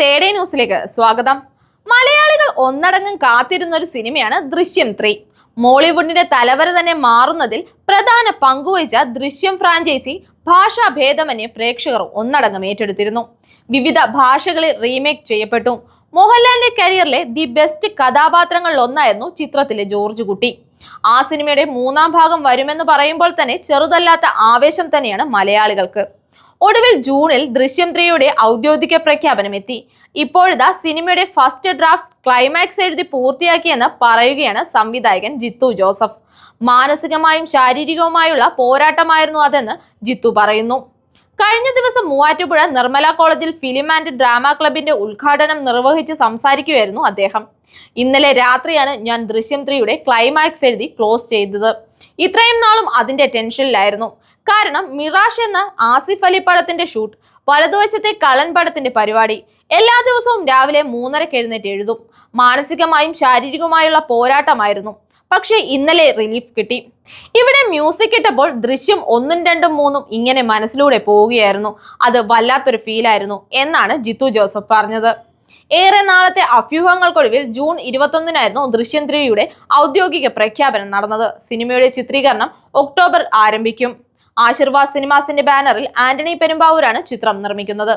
തേടേ ന്യൂസിലേക്ക് സ്വാഗതം. മലയാളികൾ ഒന്നടങ്കം കാത്തിരുന്ന ഒരു സിനിമയാണ് ദൃശ്യം ത്രീ. മോളിവുഡിന്റെ തലവര തന്നെ മാറുന്നതിൽ പ്രധാന പങ്കുവഹിച്ച ദൃശ്യം ഫ്രാഞ്ചൈസി ഭാഷാ ഭേദമന്യേ പ്രേക്ഷകർ ഒന്നടങ്കം ഏറ്റെടുത്തിരുന്നു. വിവിധ ഭാഷകളിൽ റീമേക്ക് ചെയ്യപ്പെട്ടു. മോഹൻലാലിന്റെ കരിയറിലെ ദി ബെസ്റ്റ് കഥാപാത്രങ്ങളിൽ ഒന്നായിരുന്നു ചിത്രത്തിലെ ജോർജ് കുട്ടി. ആ സിനിമയുടെ മൂന്നാം ഭാഗം വരുമെന്ന് പറയുമ്പോൾ തന്നെ ചെറുതല്ലാത്ത ആവേശം തന്നെയാണ് മലയാളികൾക്ക്. ഒടുവിൽ ജൂണിൽ ദൃശ്യം ത്രീയുടെ ഔദ്യോഗിക പ്രഖ്യാപനം എത്തി ഇപ്പോഴിതാ സിനിമയുടെ ഫസ്റ്റ് ഡ്രാഫ്റ്റ് ക്ലൈമാക്സ് എഴുതി പൂർത്തിയാക്കിയെന്ന് പറയുകയാണ് സംവിധായകൻ ജിത്തു ജോസഫ്. മാനസികമായും ശാരീരികവുമായുള്ള പോരാട്ടമായിരുന്നു അതെന്ന് ജിത്തു പറയുന്നു. കഴിഞ്ഞ ദിവസം മൂവാറ്റുപുഴ നിർമ്മല കോളേജിൽ ഫിലിം ആൻഡ് ഡ്രാമ ക്ലബിന്റെ ഉദ്ഘാടനം നിർവഹിച്ച് സംസാരിക്കുകയായിരുന്നു അദ്ദേഹം. ഇന്നലെ രാത്രിയാണ് ഞാൻ ദൃശ്യം ത്രീയുടെ ക്ലൈമാക്സ് എഴുതി ക്ലോസ് ചെയ്തത്. ഇത്രയും നാളും അതിന്റെ ടെൻഷനിലായിരുന്നു. കാരണം മിറാഷ് എന്ന ആസിഫ് അലി പടത്തിന്റെ ഷൂട്ട് വലതുവശത്തെ കളൻ പടത്തിന്റെ പരിപാടി എല്ലാ ദിവസവും രാവിലെ മൂന്നരക്ക് എഴുന്നേറ്റ് എഴുതും. മാനസികമായും ശാരീരികമായുള്ള പോരാട്ടമായിരുന്നു. പക്ഷേ ഇന്നലെ റിലീഫ് കിട്ടി. ഇവിടെ മ്യൂസിക് ഇട്ടപ്പോൾ ദൃശ്യം ഒന്നും രണ്ടും മൂന്നും ഇങ്ങനെ മനസ്സിലൂടെ പോവുകയായിരുന്നു. അത് വല്ലാത്തൊരു ഫീലായിരുന്നു എന്നാണ് ജിത്തു ജോസഫ് പറഞ്ഞത്. ഏറെ നാളത്തെ അഭ്യൂഹങ്ങൾക്കൊടുവിൽ ജൂൺ ഇരുപത്തൊന്നിനായിരുന്നു ദൃശ്യം ത്രീയുടെ ഔദ്യോഗിക പ്രഖ്യാപനം നടന്നത്. സിനിമയുടെ ചിത്രീകരണം ഒക്ടോബർ ആരംഭിക്കും. ആശീർവാദ് സിനിമാസിന്റെ ബാനറിൽ ആന്റണി പെരുമ്പാവൂരാണ് ചിത്രം നിർമ്മിക്കുന്നത്.